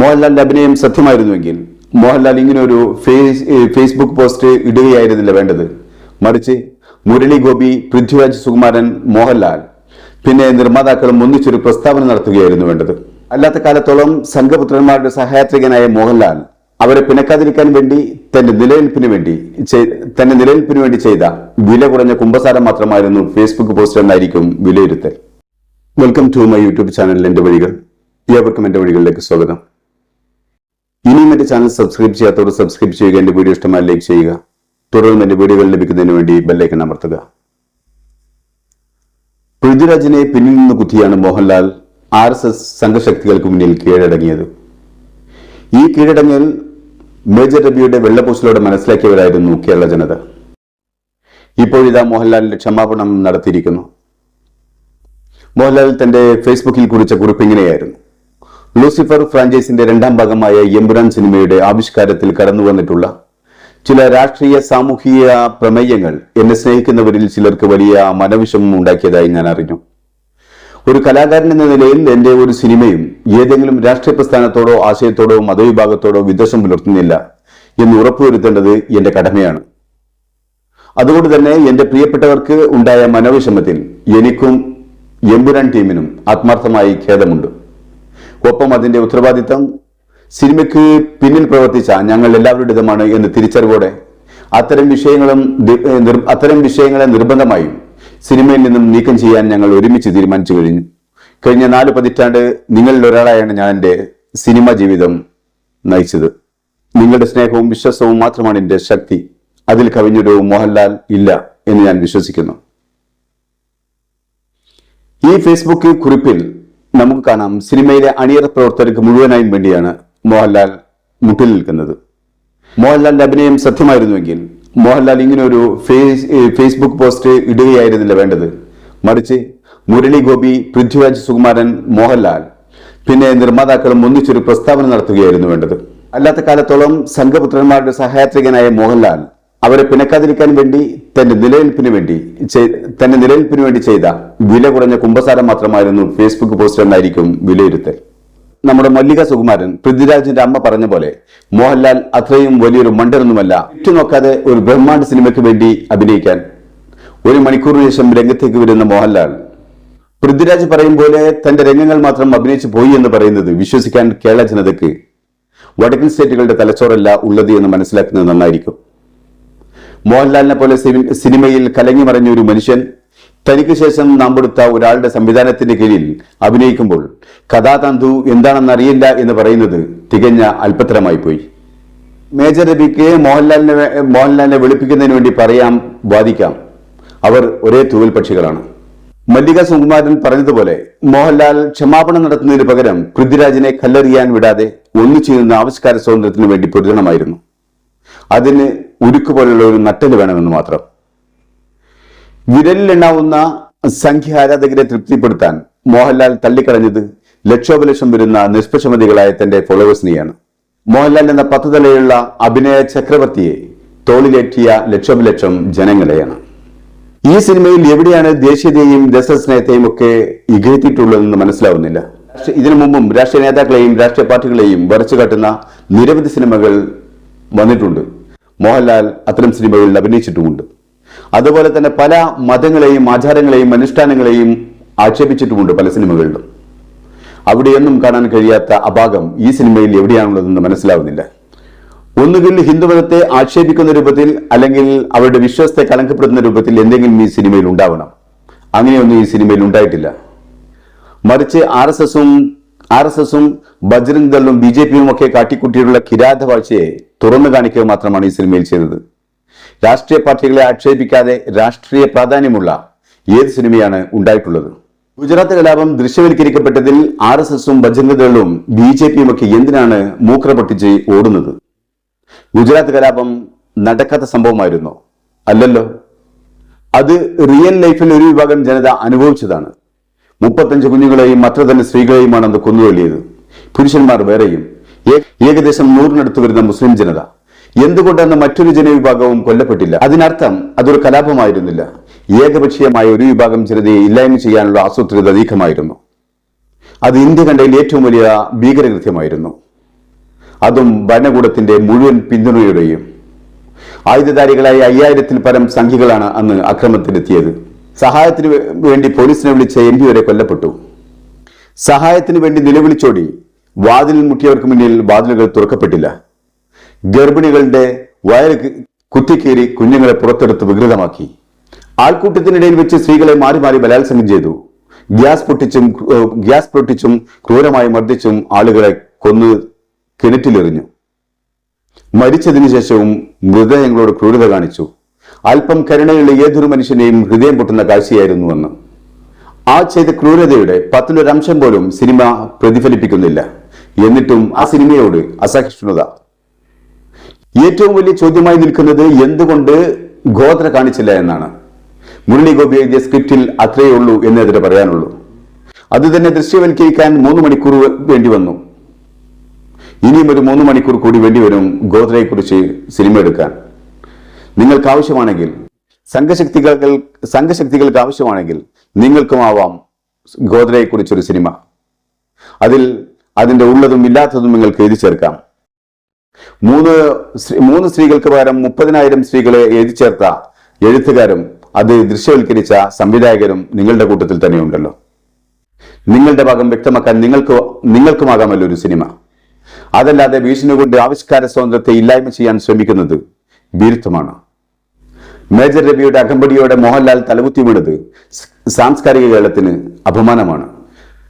മോഹൻലാലിന്റെ അഭിനയം സത്യമായിരുന്നുവെങ്കിൽ മോഹൻലാൽ ഇങ്ങനെ ഒരു ഫേസ് ഫേസ്ബുക്ക് പോസ്റ്റ് ഇടുകയായിരുന്നില്ല വേണ്ടത്. മറിച്ച് മുരളി ഗോപി പൃഥ്വിരാജ് സുകുമാരൻ മോഹൻലാൽ പിന്നെ നിർമ്മാതാക്കളും ഒന്നിച്ചൊരു പ്രസ്താവന നടത്തുകയായിരുന്നു വേണ്ടത്. അല്ലാത്ത കാലത്തോളം സംഘപുത്രന്മാരുടെ സഹായത്രികനായ മോഹൻലാൽ അവരെ പിണക്കാതിരിക്കാൻ വേണ്ടി തന്റെ നിലനിൽപ്പിന് വേണ്ടി തന്റെ നിലനിൽപ്പിന് വേണ്ടി ചെയ്ത വില കുറഞ്ഞ കുമ്പസാരം മാത്രമായിരുന്നു ഫേസ്ബുക്ക് പോസ്റ്റ് എന്നായിരിക്കും വിലയിരുത്തൽ. Welcome to my YouTube channel എന്റെ വഴികൾ. ഏവർക്കും എന്റെ വഴികളിലേക്ക് സ്വാഗതം. ഇനിയും എന്റെ ചാനൽ സബ്സ്ക്രൈബ് ചെയ്യാത്തവർ സബ്സ്ക്രൈബ് ചെയ്യുക. എന്റെ വീഡിയോ ഇഷ്ടമായി ലൈക്ക് ചെയ്യുക. തുടർന്ന് എന്റെ വീഡിയോകൾ ലഭിക്കുന്നതിന് വേണ്ടി ബെല്ലൈക്കൺ അമർത്തുക. പൃഥ്വിരാജിനെ പിന്നിൽ നിന്ന് കുത്തിയാണ് മോഹൻലാൽ ആർ എസ് എസ് സംഘശക്തികൾക്ക് മുന്നിൽ കീഴടങ്ങിയത്. ഈ കീഴടങ്ങൽ മേജർ രവിയുടെ വെള്ളപൂശലോടെ മനസ്സിലാക്കിയവരായിരുന്നു കേരള ജനത. ഇപ്പോഴിതാ മോഹൻലാലിന്റെ ക്ഷമാപണം നടത്തിയിരിക്കുന്നു. മോഹൻലാൽ തന്റെ ഫേസ്ബുക്കിൽ കുറിച്ച കുറിപ്പ് ഇങ്ങനെയായിരുന്നു. ലൂസിഫർ ഫ്രാഞ്ചൈസിന്റെ രണ്ടാം ഭാഗമായ എമ്പുരാൻ സിനിമയുടെ ആവിഷ്കാരത്തിൽ കടന്നു വന്നിട്ടുള്ള ചില രാഷ്ട്രീയ സാമൂഹിക പ്രമേയങ്ങൾ എന്നെ സ്നേഹിക്കുന്നവരിൽ ചിലർക്ക് വലിയ മനവിഷമം ഉണ്ടാക്കിയതായി ഞാൻ അറിഞ്ഞു. ഒരു കലാകാരൻ എന്ന നിലയിൽ എന്റെ ഒരു സിനിമയും ഏതെങ്കിലും രാഷ്ട്രീയ പ്രസ്ഥാനത്തോടോ ആശയത്തോടോ മതവിഭാഗത്തോടോ വിദ്വേഷം പുലർത്തുന്നില്ല എന്ന് ഉറപ്പുവരുത്തേണ്ടത് എന്റെ കടമയാണ്. അതുകൊണ്ട് തന്നെ എന്റെ പ്രിയപ്പെട്ടവർക്ക് ഉണ്ടായ മനോവിഷമത്തിൽ എനിക്കും എമ്പുരാൻ ടീമിനും ആത്മാർത്ഥമായി ഖേദമുണ്ട്. ഒപ്പം അതിന്റെ ഉത്തരവാദിത്തം. സിനിമയ്ക്ക് പിന്നിൽ പ്രവർത്തിച്ച ഞങ്ങൾ എല്ലാവരുടേതുമാണ് എന്ന് തിരിച്ചറിവോടെ അത്തരം വിഷയങ്ങളും അത്തരം വിഷയങ്ങളെ നിർബന്ധമായും സിനിമയിൽ നിന്നും നീക്കം ചെയ്യാൻ ഞങ്ങൾ ഒരുമിച്ച് തീരുമാനിച്ചു കഴിഞ്ഞു. കഴിഞ്ഞ നാല് പതിറ്റാണ്ട് നിങ്ങളിൽ ഒരാളായാണ് ഞാൻ എന്റെ സിനിമ ജീവിതം നയിച്ചത്. നിങ്ങളുടെ സ്നേഹവും വിശ്വാസവും മാത്രമാണ് എന്റെ ശക്തി. അതിൽ കവിഞ്ഞൊരു മോഹൻലാൽ ഇല്ല എന്ന് ഞാൻ വിശ്വസിക്കുന്നു. ഈ ഫേസ്ബുക്ക് കുറിപ്പിൽ നമുക്ക് കാണാം സിനിമയിലെ അണിയറ പ്രവർത്തകർക്ക് മുഴുവനായും വേണ്ടിയാണ് മോഹൻലാൽ മുട്ടിൽ നിൽക്കുന്നത്. മോഹൻലാലിന്റെ അഭിനയം സത്യമായിരുന്നുവെങ്കിൽ മോഹൻലാൽ ഇങ്ങനെ ഒരു ഫേസ്ബുക്ക് പോസ്റ്റ് ഇടുകയായിരുന്നില്ല വേണ്ടത്. മറിച്ച് മുരളി ഗോപി പൃഥ്വിരാജ് സുകുമാരൻ മോഹൻലാൽ പിന്നെ നിർമ്മാതാക്കളും ഒന്നിച്ചൊരു പ്രസ്താവന നടത്തുകയായിരുന്നു വേണ്ടത്. അല്ലാത്ത കാലത്തോളം സംഘപുത്രന്മാരുടെ സഹായത്രികനായ മോഹൻലാൽ അവരെ പിണക്കാതിരിക്കാൻ വേണ്ടി തന്റെ നിലനിൽപ്പിന് വേണ്ടി തന്റെ നിലനിൽപ്പിന് വേണ്ടി ചെയ്ത വില കുറഞ്ഞ കുമ്പസാരം മാത്രമായിരുന്നു ഫേസ്ബുക്ക് പോസ്റ്റ് എന്നായിരിക്കും വിലയിരുത്തൽ. നമ്മുടെ മല്ലിക സുകുമാരൻ പൃഥ്വിരാജിന്റെ അമ്മ പറഞ്ഞ പോലെ മോഹൻലാൽ അത്രയും വലിയൊരു മണ്ടനൊന്നുമല്ല നോക്കാതെ ഒരു ബ്രഹ്മാണ്ഡ സിനിമയ്ക്ക് വേണ്ടി അഭിനയിക്കാൻ. ഒരു മണിക്കൂറിന് ശേഷം രംഗത്തേക്ക് വരുന്ന മോഹൻലാൽ. പൃഥ്വിരാജ് പറയും പോലെ തന്റെ രംഗങ്ങൾ മാത്രം അഭിനയിച്ചു പോയി എന്ന് പറയുന്നത് വിശ്വസിക്കാൻ കേരള ജനതയ്ക്ക് വടക്കൻ സ്റ്റേറ്റുകളുടെ തലച്ചോറല്ല ഉള്ളത് എന്ന് മനസ്സിലാക്കുന്നത് നന്നായിരിക്കും. മോഹൻലാലിനെ പോലെ സിനിമയിൽ കലങ്ങി മറഞ്ഞ ഒരു മനുഷ്യൻ തനിക്ക് ശേഷം നാം കൊടുത്ത ഒരാളുടെ സംവിധാനത്തിന്റെ കീഴിൽ അഭിനയിക്കുമ്പോൾ കഥാതന്തു എന്താണെന്ന് അറിയില്ല എന്ന് പറയുന്നത് തികഞ്ഞ അല്പത്തരമായി പോയി. മേജർ രവിക്ക് മോഹൻലാലിനെ മോഹൻലാലിനെ വെളുപ്പിക്കുന്നതിന് വേണ്ടി പറയാം വാദിക്കാം. അവർ ഒരേ തൂവൽ പക്ഷികളാണ്. മല്ലിക സുകുമാരൻ പറഞ്ഞതുപോലെ മോഹൻലാൽ ക്ഷമാപണം നടത്തുന്നതിന് പകരം പൃഥ്വിരാജിനെ കല്ലെറിയാൻ വിടാതെ ഒന്നിച്ചു ചെയ്യുന്ന ആവിഷ്കാര സ്വാതന്ത്ര്യത്തിന് വേണ്ടി പൊരുതണമായിരുന്നു അതിന് ഉരുക്ക് പോലുള്ള ഒരു നട്ടൽ വേണമെന്ന് മാത്രം. വിരലിലെണ്ണാവുന്ന സംഖ്യ ആരാധകരെ തൃപ്തിപ്പെടുത്താൻ മോഹൻലാൽ തള്ളിക്കളഞ്ഞത് ലക്ഷോപലക്ഷം വരുന്ന നിഷ്പക്ഷമതികളായ തന്റെ ഫോളോവേഴ്സിനെയാണ്. മോഹൻലാൽ എന്ന പത്ത് തലയുള്ള അഭിനയ ചക്രവർത്തിയെ തോളിലേറ്റിയ ലക്ഷോപലക്ഷം ജനങ്ങളെയാണ്. ഈ സിനിമയിൽ എവിടെയാണ് ദേശീയതയും ദേശസ്നേഹത്തെയും ഒക്കെ ഇകഴ്ത്തിയിട്ടുള്ളതെന്ന് മനസ്സിലാവുന്നില്ല. ഇതിനു മുമ്പും രാഷ്ട്രീയ നേതാക്കളെയും രാഷ്ട്രീയ പാർട്ടികളെയും വരച്ചു കാട്ടുന്ന നിരവധി സിനിമകൾ വന്നിട്ടുണ്ട്. മോഹൻലാൽ അത്തരം സിനിമകളിൽ അഭിനയിച്ചിട്ടുമുണ്ട്. അതുപോലെ തന്നെ പല മതങ്ങളെയും ആചാരങ്ങളെയും അനുഷ്ഠാനങ്ങളെയും ആക്ഷേപിച്ചിട്ടുമുണ്ട് പല സിനിമകളിലും. അവിടെയൊന്നും കാണാൻ കഴിയാത്ത അഭാഗം ഈ സിനിമയിൽ എവിടെയാണുള്ളതെന്ന് മനസ്സിലാവുന്നില്ല. ഒന്നുകിൽ ഹിന്ദുമതത്തെ ആക്ഷേപിക്കുന്ന രൂപത്തിൽ അല്ലെങ്കിൽ അവരുടെ വിശ്വാസത്തെ കലങ്കപ്പെടുത്തുന്ന രൂപത്തിൽ എന്തെങ്കിലും ഈ സിനിമയിൽ ഉണ്ടാവണം. അങ്ങനെയൊന്നും ഈ സിനിമയിൽ ഉണ്ടായിട്ടില്ല. മറിച്ച് ആർ എസ് എസും ആർ എസ് എസും ബജ്രംഗ് ദളും ബി ജെ പിയും ഒക്കെ കാട്ടിക്കൂട്ടിയിട്ടുള്ള കിരാത വാഴ്ചയെ തുറന്നു കാണിക്കുക മാത്രമാണ് ഈ സിനിമയിൽ ചെയ്തത്. രാഷ്ട്രീയ പാർട്ടികളെ ആക്ഷേപിക്കാതെ രാഷ്ട്രീയ പ്രാധാന്യമുള്ള ഏത് സിനിമയാണ് ഉണ്ടായിട്ടുള്ളത്? ഗുജറാത്ത് കലാപം ദൃശ്യവൽക്കരിക്കപ്പെട്ടതിൽ ആർ എസ് എസും ബജ്രംഗ് ദളും ബി ജെ പിയും ഒക്കെ എന്തിനാണ് മൂക്ര പൊട്ടിച്ച് ഓടുന്നത്? ഗുജറാത്ത് കലാപം നടക്കാത്ത സംഭവമായിരുന്നോ? അല്ലല്ലോ. അത് റിയൽ ലൈഫിൽ ഒരു വിഭാഗം ജനത അനുഭവിച്ചതാണ്. മുപ്പത്തഞ്ച് കുഞ്ഞുങ്ങളെയും അത്ര തന്നെ സ്ത്രീകളെയുമാണ് അന്ന് കൊന്നുതള്ളിയത് പുരുഷന്മാർ വേറെയും. ഏകദേശം നൂറിനടുത്ത് വരുന്ന മുസ്ലിം ജനത. എന്തുകൊണ്ടെന്ന് മറ്റൊരു ജനവിഭാഗവും കൊല്ലപ്പെട്ടില്ല? അതിനർത്ഥം അതൊരു കലാപമായിരുന്നില്ല. ഏകപക്ഷീയമായ ഒരു വിഭാഗം ജനതയെ ഇല്ലായ്മ ചെയ്യാനുള്ള ആസൂത്രിത നീക്കമായിരുന്നു. അത് ഇന്ത്യ കണ്ടതിൽ ഏറ്റവും വലിയ ഭീകരകൃത്യമായിരുന്നു. അതും ഭരണകൂടത്തിന്റെ മുഴുവൻ പിന്തുണയുടെയും. ആയുധധാരികളായ അയ്യായിരത്തിൽ പരം സംഖ്യകളാണ് അന്ന് അക്രമത്തിലെത്തിയത്. സഹായത്തിന് വേണ്ടി പോലീസിനെ വിളിച്ച എം പി വരെ കൊല്ലപ്പെട്ടു. സഹായത്തിന് വേണ്ടി നിലവിളിച്ചോടി വാതിലിൽ മുട്ടിയവർക്ക് മുന്നിൽ വാതിലുകൾ തുറക്കപ്പെട്ടില്ല. ഗർഭിണികളുടെ വയറ് കുത്തിക്കേറി കുഞ്ഞുങ്ങളെ പുറത്തെടുത്ത് വികൃതമാക്കി. ആൾക്കൂട്ടത്തിനിടയിൽ വെച്ച് സ്ത്രീകളെ മാറി മാറി ബലാത്സംഗം ചെയ്തു. ഗ്യാസ് പൊട്ടിച്ചും ഗ്യാസ് പൊട്ടിച്ചും ക്രൂരമായി മർദ്ദിച്ചും ആളുകളെ കൊന്ന് കിണറ്റിലെറിഞ്ഞു. മരിച്ചതിനു ശേഷവും മൃതദേഹങ്ങളോട് ക്രൂരത കാണിച്ചു. അല്പം കരുണയുള്ള ഏതൊരു മനുഷ്യനെയും ഹൃദയം പൊട്ടുന്ന കാഴ്ചയായിരുന്നുവെന്ന് ആ ചെയ്ത ക്രൂരതയുടെ പത്തിലൊരംശം പോലും സിനിമ പ്രതിഫലിപ്പിക്കുന്നില്ല. എന്നിട്ടും ആ സിനിമയോട് അസഹിഷ്ണുത. ഏറ്റവും വലിയ ചോദ്യമായി നിൽക്കുന്നത് എന്തുകൊണ്ട് ഗോത്ര കാണിച്ചില്ല എന്നാണ്. മുരളി ഗോപി എഴുതിയ സ്ക്രിപ്റ്റിൽ അത്രയേ ഉള്ളൂ എന്ന് അതിന് പറയാനുള്ളൂ. അത് തന്നെ ദൃശ്യവൽക്കരിക്കാൻ മൂന്ന് മണിക്കൂർ വേണ്ടി വന്നു. ഇനിയും ഒരു മൂന്ന് മണിക്കൂർ കൂടി വേണ്ടി വരും ഗോത്രയെക്കുറിച്ച് സിനിമ എടുക്കാൻ. നിങ്ങൾക്ക് ആവശ്യമാണെങ്കിൽ സംഘശക്തികൾ സംഘശക്തികൾക്ക് ആവശ്യമാണെങ്കിൽ നിങ്ങൾക്കുമാവാം ഗോദ്രയെക്കുറിച്ചൊരു സിനിമ. അതിൽ അതിന്റെ ഉള്ളതും ഇല്ലാത്തതും നിങ്ങൾക്ക് എഴുതി ചേർക്കാം. മൂന്ന് മൂന്ന് സ്ത്രീകൾക്ക് പകരം മുപ്പതിനായിരം സ്ത്രീകളെ എഴുതി ചേർത്ത എഴുത്തുകാരും അത് ദൃശ്യവൽക്കരിച്ച സംവിധായകരും നിങ്ങളുടെ കൂട്ടത്തിൽ തന്നെയുണ്ടല്ലോ. നിങ്ങളുടെ ഭാഗം വ്യക്തമാക്കാൻ നിങ്ങൾക്ക് നിങ്ങൾക്കുമാകാമല്ലോ ഒരു സിനിമ. അതല്ലാതെ ഭീഷണി കൊണ്ട് ആവിഷ്കാര സ്വാതന്ത്ര്യത്തെ ഇല്ലായ്മ ചെയ്യാൻ ശ്രമിക്കുന്നത് ഭീരുത്വമാണ് മേജർ രവിയുടെ അകമ്പടിയോടെ മോഹൻലാൽ തലകുത്തി വീണത് സാംസ്കാരിക കേരളത്തിന് അപമാനമാണ്.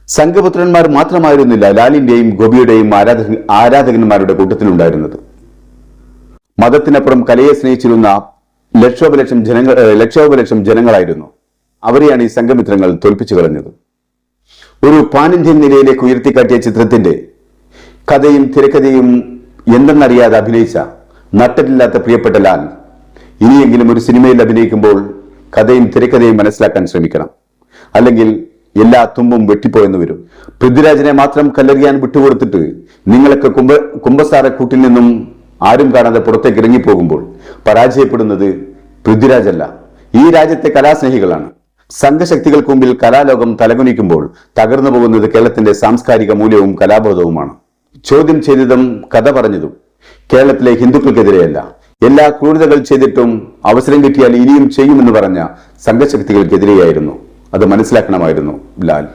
സംഘപുത്രന്മാർ മാത്രമായിരുന്നില്ല ലാലിന്റെയും ഗോപിയുടെയും ആരാധക ആരാധകന്മാരുടെ കൂട്ടത്തിലുണ്ടായിരുന്നത്. മതത്തിനപ്പുറം കലയെ സ്നേഹിച്ചിരുന്ന ലക്ഷോപലക്ഷം ജനങ്ങൾ ലക്ഷോപലക്ഷം ജനങ്ങളായിരുന്നു. അവരെയാണ് ഈ സംഘമിത്രങ്ങൾ തോൽപ്പിച്ചു കളഞ്ഞത്. ഒരു പാൻ ഇന്ത്യൻ നിലയിലേക്ക് ഉയർത്തിക്കാട്ടിയ ചിത്രത്തിന്റെ കഥയും തിരക്കഥയും എന്തെന്നറിയാതെ അഭിനയിച്ച നട്ടലില്ലാത്ത പ്രിയപ്പെട്ട ലാൽ ഇനിയെങ്കിലും ഒരു സിനിമയിൽ അഭിനയിക്കുമ്പോൾ കഥയും തിരക്കഥയും മനസ്സിലാക്കാൻ ശ്രമിക്കണം. അല്ലെങ്കിൽ എല്ലാ തുമ്പും വെട്ടിപ്പോയെന്ന് വരും. പൃഥ്വിരാജിനെ മാത്രം കല്ലെറിയാൻ വിട്ടുകൊടുത്തിട്ട് നിങ്ങളൊക്കെ കുംഭ കുംഭസാര കൂട്ടിൽ നിന്നും ആരും കാണാതെ പുറത്തേക്ക് ഇറങ്ങിപ്പോകുമ്പോൾ പരാജയപ്പെടുന്നത് പൃഥ്വിരാജല്ല. ഈ രാജ്യത്തെ കലാസ്നേഹികളാണ്. സംഘശക്തികൾക്ക് മുമ്പിൽ കലാലോകം തലകുനിക്കുമ്പോൾ തകർന്നു പോകുന്നത് കേരളത്തിന്റെ സാംസ്കാരിക മൂല്യവും കലാബോധവുമാണ്. ചോദ്യം ചെയ്തതും കഥ പറഞ്ഞതും കേരളത്തിലെ ഹിന്ദുക്കൾക്കെതിരെയല്ല. എല്ലാ ക്രൂരതകൾ ചെയ്തിട്ടും അവസരം കിട്ടിയാൽ ഇനിയും ചെയ്യുമെന്ന് പറഞ്ഞ സംഘശക്തികൾക്കെതിരെയായിരുന്നു അത് മനസ്സിലാക്കണമായിരുന്നു ലാൽ.